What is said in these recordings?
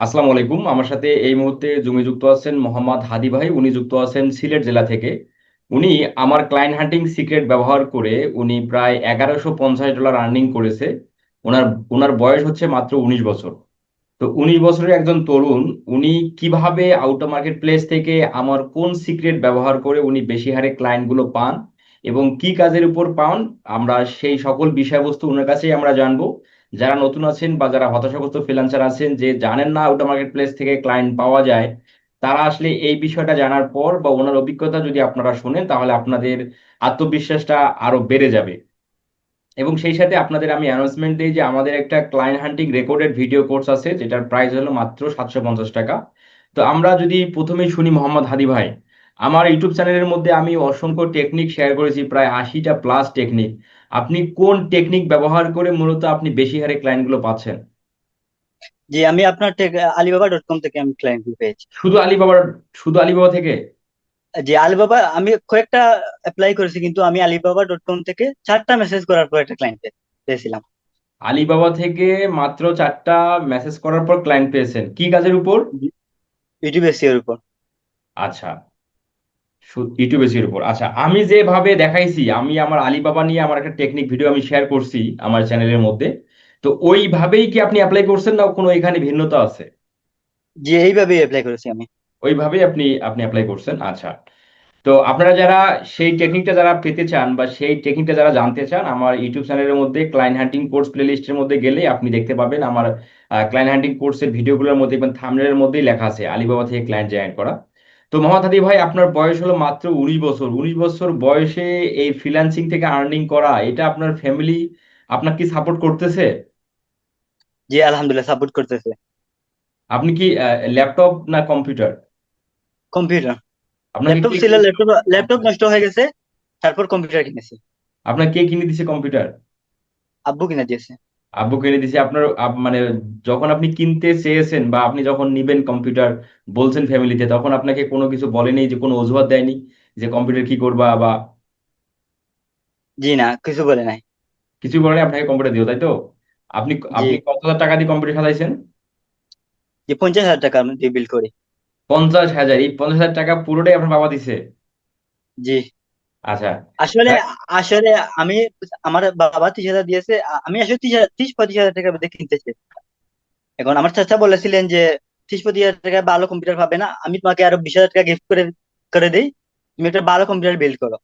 আসসালামু আলাইকুম। আমার সাথে এই মুহূর্তে জুমে যুক্ত আছেন মোহাম্মদ হাদি ভাই। উনি যুক্ত আছেন সিলেট জেলা থেকে। উনি আমার ক্লায়েন্ট হান্টিং সিক্রেট ব্যবহার করে উনি প্রায় এগারোশো পঞ্চাশ ডলার আর্নিং করেছে। ওনার ওনার বয়স হচ্ছে মাত্র উনিশ বছর। তো উনিশ বছরের একজন তরুণ, উনি কীভাবে আউট মার্কেট প্লেস থেকে আমার কোন সিক্রেট ব্যবহার করে উনি বেশি হারে ক্লায়েন্টগুলো পান এবং কি কাজের উপর পান, আমরা সেই সকল বিষয়বস্তু ওনার কাছেই আমরা জানব। যারা নতুন আছেন বা যারা হতাশাগ্রস্ত ফ্রিল্যান্সার আছেন যে জানেন না আউট মার্কেট প্লেস থেকে ক্লায়েন্ট পাওয়া যায়, তারা আসলে এই বিষয়টা জানার পর বা ওনার অভিজ্ঞতা যদি আপনারা শোনেন, তাহলে আপনাদের আত্মবিশ্বাসটা আরও বেড়ে যাবে। এবং সেই সাথে আপনাদের আমি অ্যানাউন্সমেন্ট দিই যে আমাদের একটা client hunting recorded video course আছে, যেটার প্রাইস হলো মাত্র সাতশো পঞ্চাশ টাকা। তো আমরা যদি প্রথমেই শুনি মোহাম্মদ হাদি ভাই, আমার ইউটিউব চ্যানেলের মধ্যে আমি অসংখ্য টেকনিক শেয়ার করেছি, প্রায় আশিটা প্লাস টেকনিক আপনি কোন টেকনিক ব্যবহার করে মূলত আপনি বেশি হারে ক্লায়েন্টগুলো পাচ্ছেন? জি আমি আপনার আলিবাবা ডট কম থেকে আমি ক্লায়েন্ট পেয়েছি। শুধু আলিবাবা শুধু আলিবাবা থেকে? জি আলিবাবা আমি কয়েকটা অ্যাপ্লাই করেছি কিন্তু আমি আলিবাবা ডট কম থেকে চারটা মেসেজ করার পর একটা ক্লায়েন্ট পেয়েছিলাম। আলিবাবা থেকে মাত্র চারটা মেসেজ করার পর ক্লায়েন্ট পেয়েছেন। কি কাজের উপর? ইউটিউব এসিও এর উপর। আচ্ছা। ইউটিউব এসিওর উপর আচ্ছা আমি যেভাবে দেখাইছি আমি আমার আলিবাবা নিয়ে আমার একটা টেকনিক ভিডিও আমি শেয়ার করছি আমার চ্যানেলের মধ্যে তো ওইভাবেই কি আপনি অ্যাপ্লাই করছেন না কোনো এখানে ভিন্নতা আছে? জি এইভাবে অ্যাপ্লাই করেছি আমি। ওইভাবেই আপনি আপনি অ্যাপ্লাই করছেন? আচ্ছা। তো আপনারা যারা সেই টেকনিকটা যারা পেতে চান বা সেই টেকনিকটা যারা জানতে চান আমার ইউটিউব চ্যানেলের মধ্যে ক্লায়েন্ট হান্টিং কোর্স প্লেলিস্টের মধ্যে গেলে আপনি দেখতে পাবেন আমার ক্লায়েন্ট হান্টিং কোর্সের ভিডিওগুলোর মধ্যে এবং থামনেলের মধ্যেই লেখা আছে আলিবাবা থেকে ক্লায়েন্ট জয়েন করা। তো মোহাম্মদ হাদি ভাই আপনার বয়স হলো মাত্র উনিশ বছর। উনিশ বছর বয়সে এই ফ্রিল্যান্সিং থেকে আর্নিং করা এটা আপনার ফ্যামিলি আপনার কি সাপোর্ট করতেছে? জি আলহামদুলিল্লাহ সাপোর্ট করতেছে। আপনি কি ল্যাপটপ না কম্পিউটার কম্পিউটার আপনার ল্যাপটপ ছিল ল্যাপটপ ল্যাপটপ নষ্ট হয়ে গেছে তারপর কম্পিউটার কিনেছি। আপনার কে কিনে দিছে কম্পিউটার আব্বু কিনে দিয়েছে। আব্বু কিনে দিছে আপনার মানে যখন আপনি কিনতে চেয়েছেন বা আপনি যখন নিবেন কম্পিউটার বলছেন ফ্যামিলিতে তখন আপনাকে কোনো কিছু বলেনি যে কোনো অজুহাত দেয়নি যে কম্পিউটার কি করবা বা জি না কিছু বলে নাই। কিছু বলেনি আপনাকে কম্পিউটার দিও তাই তো? আপনি আপনি কত হাজার টাকা দিয়ে কম্পিউটার সাজাইছেন? যে পঞ্চাশ হাজার টাকা আমি দিয়ে বিল করি। পঞ্চাশ হাজার এই পঞ্চাশ হাজার টাকা পুরোটাই আপনার বাবা দিছে? জি। আচ্ছা। আসলে আসলে আমি আমার বাবা ত্রিশ হাজার দিয়েছে আমি আসলে ত্রিশ ত্রিশ পঁয়ত্রিশ হাজার টাকা দিয়ে কিনতে চাই এখন আমার চাচা বলেছিলেন যে ত্রিশ পঁয়ত্রিশ হাজার টাকা ভালো কম্পিউটার পাবে না আমি তোমাকে আরও বিশ হাজার টাকা গিফট করে করে দিই তুমি একটা ভালো কম্পিউটার বিল্ড করো।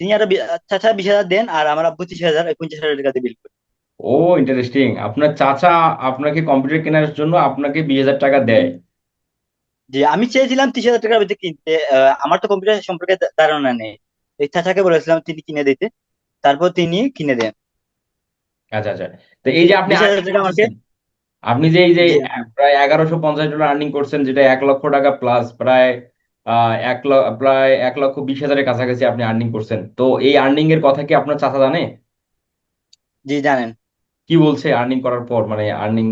তিনি আরও চাচা বিশ হাজার দেন আর আমার আব্বু ত্রিশ হাজার পঞ্চাশ হাজার টাকা দিয়ে বিল্ড করে। ও ইন্টারেস্টিং আপনার চাচা আপনাকে কম্পিউটার কেনার জন্য আপনাকে বিশ হাজার টাকা দেয়। যে আমি চেয়েছিলাম ত্রিশ হাজার টাকার ভিতরে কিনতে আমার তো কম্পিউটার সম্পর্কে ধারণা নেই। এই চাচাকে বলেছিলাম তিনি কিনে দিতে তারপর তিনি কিনে দেন। আচ্ছা আচ্ছা। তো এই যে আপনি আপনি যে এই যে প্রায় এগারোশো পঞ্চাশ ডলার আর্নিং করছেন যেটা এক লক্ষ টাকা প্লাস প্রায় এক লক্ষ প্রায় এক লক্ষ বিশ হাজারের কাছাকাছি আপনি আর্নিং করছেন। তো এই আর্নিং এর কথা কি আপনার চাচা জানে? জি জানেন। কি বলছে আর্নিং করার পর? মানে আর্নিং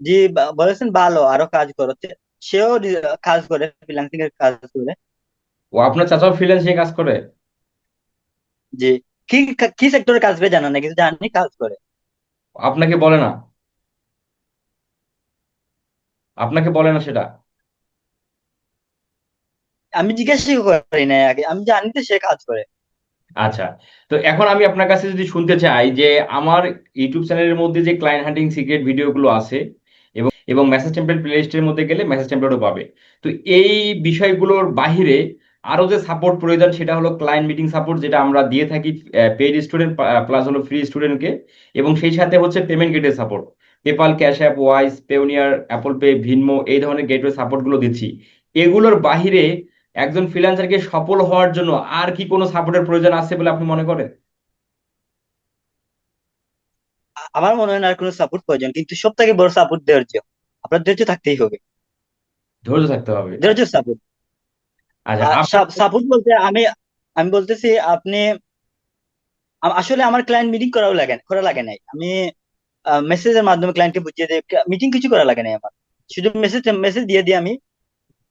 জি বলেছেন ভালো আরও কাজ করো সেও কাজ করে ফ্রিল্যান্সিং এর কাজ করে। ও আপনার চাচাও ফ্রিল্যান্সিং কাজ করে? জি। কি কি সেক্টরে কাজ করে জানা না কিন্তু জানি কাজ করে। আপনাকে বলে না। আপনাকে বলে না সেটা। আমি জিজ্ঞাসা করি না আগে আমি জানি তো সে কাজ করে। আচ্ছা তো এখন আমি আপনার কাছে যদি শুনতে চাই যে আমার ইউটিউব চ্যানেলের মধ্যে যে ক্লায়েন্ট হান্টিং সিক্রেট ভিডিওগুলো আছে এবং এবং মেসেজ টেমপ্লেট প্লেলিস্টের মধ্যে গেলে মেসেজ টেমপ্লেটও পাবে। তো এই বিষয়গুলোর বাহিরে আরও যে সাপোর্ট প্রয়োজন সেটা হলো ক্লায়েন্ট মিটিং সাপোর্ট যেটা আমরা দিয়ে থাকি পেইড স্টুডেন্ট প্লাস হলো ফ্রি স্টুডেন্টকে এবং সেই সাথে হচ্ছে payment gateway support PayPal Cash App Wise Payoneer Apple Pay Venmo এই ধরনের গেটওয়ে সাপোর্টগুলো দিচ্ছি। এগুলোর বাহিরে একজন ফ্রিল্যান্সারকে সফল হওয়ার জন্য আর কি কোনো সাপোর্টের প্রয়োজন আছে বলে আপনি মনে করেন? আমার মনে হয় না আর কোনো সাপোর্ট প্রয়োজন কিন্তু সব থেকে বড় সাপোর্ট ধৈর্য। আপনার ধৈর্য থাকতেই হবে। ধৈর্য থাকতে হবে। ধৈর্য সাপোর্ট সাপোর্ট বলতে আমি আমি বলতেছি আপনি আসলে আমার ক্লায়েন্ট মিটিং করাও লাগে করা লাগে নাই। আমি মেসেজের মাধ্যমে ক্লায়েন্টকে বুঝিয়ে দিই মিটিং কিছু করা লাগে নাই আমার। শুধু মেসেজ মেসেজ দিয়ে দিয়ে আমি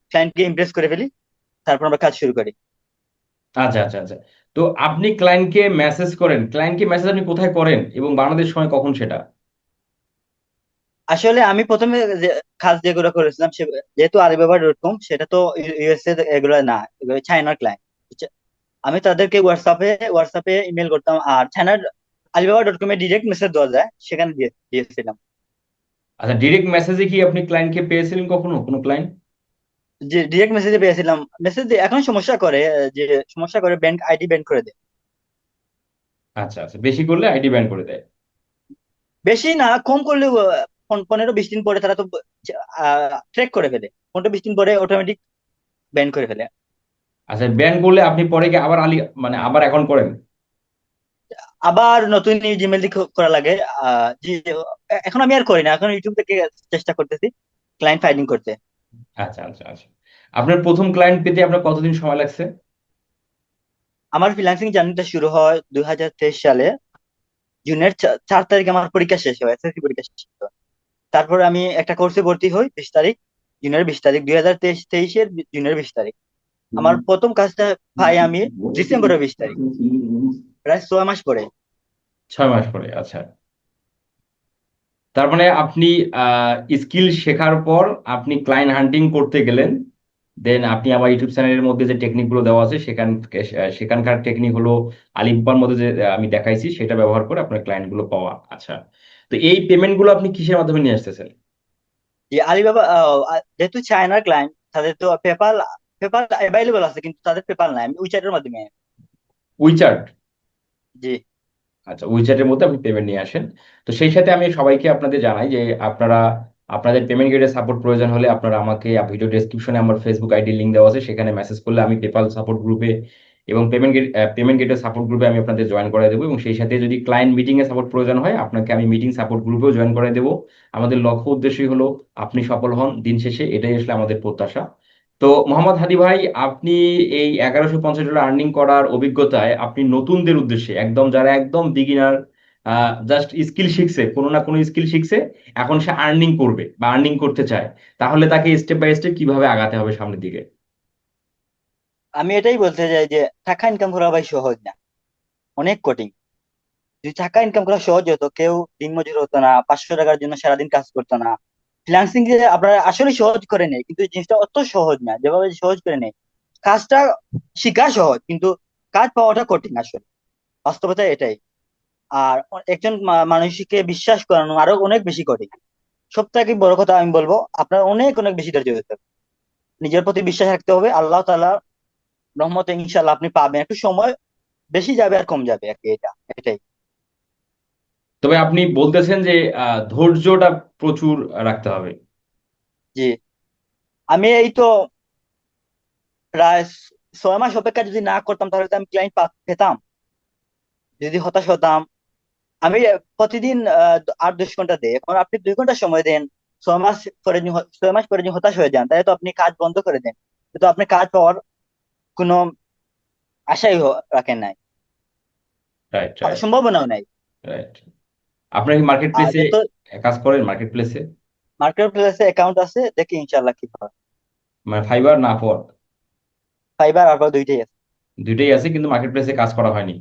ক্লায়েন্টকে ইমপ্রেস করে ফেলি তারপর আমরা কাজ শুরু করি। আচ্ছা আচ্ছা আচ্ছা। তো আপনি ক্লায়েন্টকে মেসেজ করেন। ক্লায়েন্টকে মেসেজ আপনি কোথায় করেন এবং বাংলাদেশ সময় কখন সেটা? আসলে আমি প্রথমে যে কাজ যেগুলো করেছিলাম যেহেতু আলিবাবা ডট কম সেটা তো ইউএসএ এগুলো না এগুলো চায়নার ক্লায়েন্ট আমি তাদেরকে হোয়াটসঅ্যাপে হোয়াটসঅ্যাপে ইমেল করতাম আর চায়নার আলিবাবা ডট কমে ডিরেক্ট মেসেজ দেওয়া যায় সেখানে দিয়ে দিয়েছিলাম। আচ্ছা ডিরেক্ট মেসেজে কি আপনি ক্লায়েন্টকে পেয়েছিলেন কখনো কোনো ক্লায়েন্ট যে ডিরেক্ট মেসেজে পেয়েছিলাম মেসেজ এখন সমস্যা করে যে সমস্যা করে ব্যাংক আইডি ব্যান করে দেয়। আচ্ছা আচ্ছা বেশি করলে আইডি ব্যান করে দেয়। বেশি না কম করলে পনেরো বিশ দিন পরে তারা তো ট্র্যাক করে ফেলে। পনেরো বিশ দিন পরে অটোমেটিক ব্যান করে ফেলে। আচ্ছা ব্যান করলে আপনি পরে কি আবার আলি মানে আবার এখন করেন? আবার নতুন জিমেল দিয়ে করা লাগে। এখন আমি আর করি না। এখন ইউটিউব থেকে চেষ্টা করতেছি ক্লায়েন্ট ফাইন্ডিং করতে। আচ্ছা আচ্ছা আচ্ছা। আপনার প্রথম ক্লায়েন্ট পেতে আপনার কতদিন সময় লাগছে? আমার ফ্রিল্যান্সিং জার্নিটা শুরু হয় দুই হাজার তেইশ সালে। জুনের চার তারিখে আমার পরীক্ষা শেষ হয় এসএসসি পরীক্ষা শেষ হয়। তারপর আমি একটা কোর্সে ভর্তি হই বিশ তারিখ জুনের বিশ তারিখ দুই হাজার তেইশ তেইশের জুনের বিশ তারিখ। আমার প্রথম কাজটা পাই আমি ডিসেম্বরের বিশ তারিখ। প্রায় ছয় মাস পরে। ছয় মাস পরে আচ্ছা। তার মানে আপনি স্কিল শেখার পর আপনি ক্লায়েন্ট হান্টিং করতে গেলেন। দেন আপনি আমার ইউটিউব চ্যানেলের মধ্যে যে টেকনিকগুলো দেওয়া আছে সেখান সেখানকার টেকনিক হলো আলিবাবার মধ্যে যে আমি দেখাইছি সেটা ব্যবহার করে আপনার ক্লায়েন্টগুলো পাওয়া। আচ্ছা। তো এই পেমেন্টগুলো আপনি কিসের মাধ্যমে নিয়ে আসতেছেন? যে আলিবাবা যেহেতু চায়নার ক্লায়েন্ট তাদের তো পেপাল পেপাল অ্যাভেলেবল আছে কিন্তু তাদের পেপাল নাই। আমি উইচ্যাটের মাধ্যমে। উইচার্ট জি। আচ্ছা উইচ্যাটের মধ্যে আপনি পেমেন্ট নিয়ে আসেন। তো সেই সাথে আমি সবাইকে আপনাদের জানাই যে আপনারা আপনাদের পেমেন্ট গেটের সাপোর্ট প্রয়োজন হলে আপনারা আমাকে ভিডিও ডেসক্রিপশনে আমার ফেসবুক আইডি লিঙ্ক দেওয়া আছে সেখানে মেসেজ করলে আমি পেপাল সাপোর্ট গ্রুপে এবং পেমেন্ট গেট পেমেন্ট গেটের সাপোর্ট গ্রুপে আমি আপনাদের জয়েন করে দেবো এবং সেই সাথে যদি ক্লায়েন্ট মিটিং এ সাপোর্ট প্রয়োজন হয়, আপনাকে আমি মিটিং সাপোর্ট গ্রুপেও জয়েন করে দেবো। আমাদের লক্ষ্য উদ্দেশ্যই হলো আপনি সফল হন দিন শেষে, এটাই আসলে আমাদের প্রত্যাশা। তো মোহাম্মদ হাদি ভাই, আপনি এই এগারোশো পঞ্চাশ ডলার আর্নিং করার অভিজ্ঞতায় আপনি নতুনদের উদ্দেশ্যে, একদম যারা একদম বিগিনার জাস্ট স্কিল শিখছে, কোনো না কোনো স্কিল শিখছে, এখন সে আর্নিং করবে বা আর্নিং করতে চায়, তাহলে তাকে স্টেপ বাই স্টেপ কীভাবে আগাতে হবে সামনের দিকে? আমি এটাই বলতে চাই যে টাকা ইনকাম করা ভাই সহজ না। অনেক কঠিন। যদি টাকা ইনকাম করা সহজ হতো, কেউ দিনমজুর হতো না, পাঁচশো টাকার জন্য সারাদিন কাজ করতো না। ফ্রিল্যান্সিং যে আপনারা আসলে সহজ করে নেই কিন্তু জিনিসটা অত সহজ না, যেভাবে সহজ করে নেই কাজটা শেখা সহজ, কিন্তু কাজ পাওয়াটা কঠিন আসলে। বাস্তবতা এটাই। আর একজন মানুষকে বিশ্বাস করানো আরও অনেক বেশি কঠিন। সব থেকে বড় কথা আমি বলব, আপনার অনেক অনেক বেশি ধৈর্য ধরতে হবে। নিজের প্রতি বিশ্বাস রাখতে হবে, আল্লাহ তাআলা রহমতে ইনশাল্লাহ আপনি পাবেন। একটু সময় বেশি যাবে আর কম যাবে আর কি এটা এটাই। তবে আপনি বলতেছেন যে ধৈর্যটা প্রচুর রাখতে হবে। জি। আমি এই তো প্রায় ছয় মাস অপেক্ষা যদি না করতাম তাহলে তো আমি ক্লায়েন্ট পেতাম। যদি হতাশ হতাম। আমি প্রতিদিন আট দশ ঘণ্টা দেই। এখন আপনি দুই ঘণ্টা সময় দেন ছয় মাস পরে ছয় মাস পরে যদি হতাশ হয়ে যান তাহলে তো আপনি কাজ বন্ধ করে দেন। কিন্তু আপনি কাজ পাওয়ার কোনো আশাই রাখেন নাই। সম্ভাবনাও নাই। আপনার কি মার্কেট প্লেসে কাজ করেন মার্কেট প্লেসে মার্কেট প্লেসে অ্যাকাউন্ট আছে দেখি ইনশাল্লাহ কি হয়। মানে ফাইবার না আপওয়ার্ক ফাইবার আর দুইটাই আছে। দুইটাই আছে কিন্তু মার্কেট প্লেসে কাজ করা হয়নি?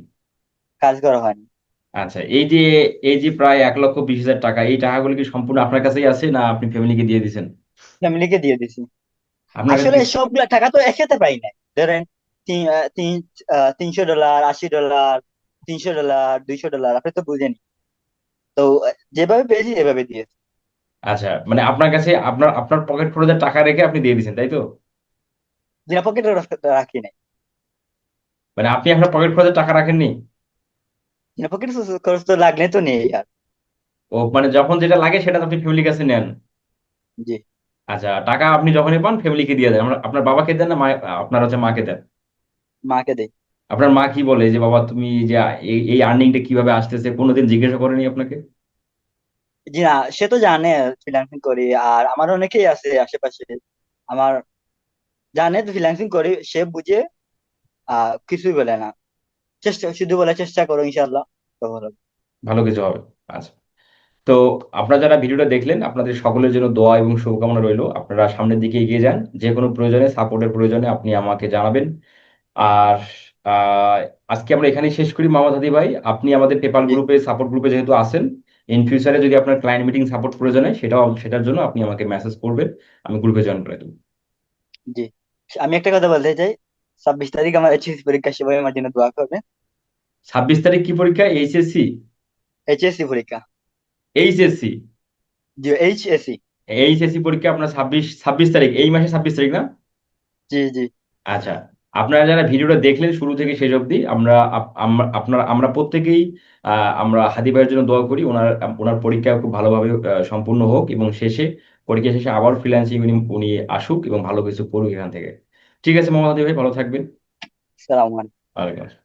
কাজ করা হয়নি। আচ্ছা এই যে এই যে প্রায় এক লক্ষ বিশ হাজার টাকা এই টাকাগুলো কি সম্পূর্ণ আপনার কাছেই আছে না আপনি ফ্যামিলিকে দিয়ে দিয়েছেন? ফ্যামিলিকে দিয়ে কাছে আসলে সবগুলা টাকা তো একসাথে পাই নাই। ধরেন তিনশো ডলার আশি ডলার তিনশো ডলার দুইশো ডলার আপনি তো বুঝেনি তো যেভাবে পেয়েছি এভাবে দিয়েছি আচ্ছা মানে আপনার কাছে আপনার আপনার পকেট খরচের টাকা রেখে আপনি দিয়ে দিয়েছেন তাই তো জিনা পকেটে রাখি নাই মানে আপনি আপনার পকেট খরচের টাকা রাখেননি জিনা পকেট খরচ তো লাগলে তো নেই আর ও মানে যখন যেটা লাগে সেটা আপনি ফ্যামিলির কাছে নেন জি আচ্ছা টাকা আপনি যখনই পান ফ্যামিলিকে দিয়ে দেন। আপনার বাবাকে দেন না মা আপনার হচ্ছে মাকে দেন? মাকে দেই। আপনার মা কি বলে যে বাবা তুমি যে এই আর্নিংটা কীভাবে আসতেছে? কোনোদিন জিজ্ঞাসা করেনি আপনাকে? জি না সে তো জানে ফ্রিল্যান্সিং করি। আর আমার অনেকেই আছে আশেপাশে। আমার জানে তো ফ্রিল্যান্সিং করি সে বুঝে আহ কিছুই বলে না। চেষ্টা শুধু বলে চেষ্টা করো ইনশাল্লাহ তো ভালো। ভালো কিছু হবে। আচ্ছা। তো আপনারা যারা ভিডিওটা দেখলেন আপনাদের সকলের জন্য দোয়া এবং শুভকামনা রইল। আপনারা সামনের দিকে এগিয়ে যান। যে কোনো প্রয়োজনে সাপোর্টের প্রয়োজনে আপনি আমাকে জানাবেন। আর আজকে আমরা এখানেই শেষ করি মামা হাদি ভাই। আপনি আমাদের পেপাল জি। গ্রুপে সাপোর্ট গ্রুপে যেহেতু আসেন ইন ফিউচারে যদি আপনার ক্লায়েন্ট মিটিং সাপোর্ট প্রয়োজন হয় সেটাও সেটার জন্য আপনি আমাকে মেসেজ করবেন। আমি গ্রুপে জয়েন করে দেবো। জি। আমি একটা কথা বলতে চাই। ছাব্বিশ তারিখ আমার এইচএসসি পরীক্ষা সবাই আমার জন্য দোয়া করবেন। ছাব্বিশ তারিখ কি পরীক্ষা? এইচএসসি এইচএসসি পরীক্ষা। এইচএসসি জি এইচএসসি এইচএসসি পরীক্ষা আপনার ছাব্বিশ ছাব্বিশ তারিখ এই মাসে ছাব্বিশ তারিখ না? জি জি। আচ্ছা আপনারা যারা ভিডিওটা দেখলেন শুরু থেকে শেষ অবধি আমরা আপ- আমরা আপনারা আমরা প্রত্যেকেই আমরা হাদি ভাইয়ের জন্য দোয়া করি ওনার ওনার পরীক্ষা খুব ভালোভাবে সম্পূর্ণ হোক এবং শেষে পরীক্ষা শেষে আবার ফ্রিল্যান্সিং উনি উনি আসুক এবং ভালো কিছু করুক এখান থেকে। ঠিক আছে মোহাম্মদ হাদি ভাই ভালো থাকবেন। সালাম আসসালাম।